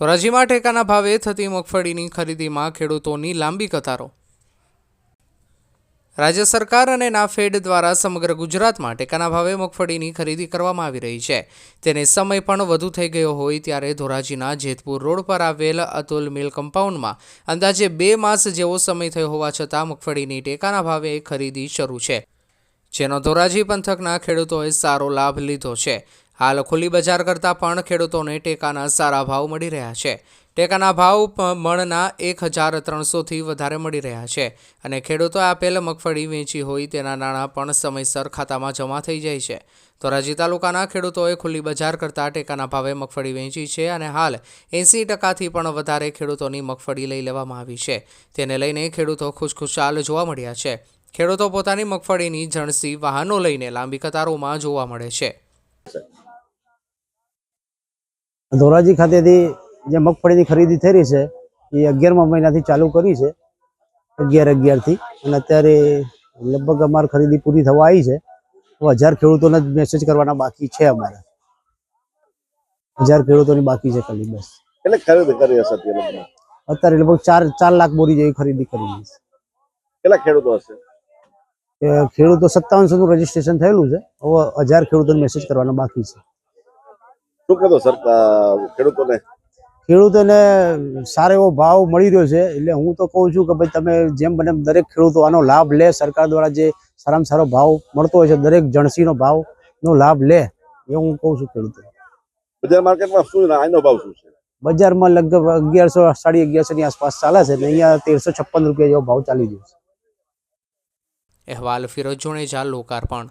ધોરાજીમાં ટેકાના ભાવે થતી મગફળીની ખરીદીમાં ખેડૂતોની લાંબી કતારો. રાજ્ય સરકાર અને નાફેડ દ્વારા સમગ્ર ગુજરાતમાં ટેકાના ભાવે મગફળીની ખરીદી કરવામાં આવી રહી છે. તેને સમય પણ વધુ થઈ ગયો હોય ત્યારે ધોરાજીના જેતપુર રોડ પર આવેલ અતુલ મિલ કમ્પાઉન્ડમાં અંદાજે બે માસ જેવો સમય થયો હોવા છતાં મગફળીની ટેકાના ભાવે ખરીદી શરૂ છે. જેનો ધોરાજી પંથકના ખેડૂતોએ સારો લાભ લીધો છે. હાલ ખુલ્લી બજાર કરતાં પણ ખેડૂતોને ટેકાના સારા ભાવ મળી રહ્યા છે. ટેકાના ભાવ મણના એક હજાર ત્રણસોથી વધારે મળી રહ્યા છે અને ખેડૂતોએ આપેલ મગફળી વેચી હોય તેના નાણાં પણ સમયસર ખાતામાં જમા થઈ જાય છે. ધોરાજી તાલુકાના ખેડૂતોએ ખુલ્લી બજાર કરતાં ટેકાના ભાવે મગફળી વેચી છે અને હાલ એંસી ટકાથી પણ વધારે ખેડૂતોની મગફળી લઈ લેવામાં આવી છે. તેને લઈને ખેડૂતો ખુશખુશાલ જોવા મળ્યા છે. ખેડૂતો પોતાની મગફળીની જણસી વાહનો લઈને લાંબી કતારોમાં જોવા મળે છે. ધોરાજી ખાતેથી જે મગફળીની ખરીદી થઈ રહી છે એ અગિયારમા મહિનાથી ચાલુ કરી છે અગિયાર અગિયારથી. અને અત્યારે લગભગ અમારી ખરીદી પૂરી થવા આવી છે. તો હજાર ખેડૂતોને જ મેસેજ કરવાના બાકી છે અમારે. હજાર ખેડૂતોની બાકી છે ખાલી બસ. એટલે ખરીદી કરી હશે અત્યારે લગભગ? ચાર ચાર લાખ બોરી જેવી ખરીદી કરી છે. કેટલા ખેડૂતો હશે? ખેડૂતો સત્તાવનસો નું રજીસ્ટ્રેશન થયેલું છે. હવે હજાર ખેડૂતોને મેસેજ કરવાના બાકી છે. શું કહેતો સરકાર ખેડૂતોને? ખેડૂતોને સારો એવો ભાવ મળી રહ્યો છે. એટલે હું તો કહું છું કે ભાઈ તમે જેમ બને એમ દરેક ખેડૂતો આનો લાભ લે. સરકાર દ્વારા જે સારામાં સારો ભાવ મળતો હોય છે દરેક જણસીનો ભાવનો લાભ લે. એ હું કહું છું ખેડૂતો બજાર માર્કેટમાં શું આનો ભાવ શું છે? બજારમાં લગભગ અગિયારસો સાડી અગિયારસો ની આસપાસ ચાલે છે. ને અહીંયા તેરસો છપ્પન રૂપિયા જેવો ભાવ ચાલી રહ્યો છે. અહેવાલ ફિરોજ જોણેજા લોકાર્પણ.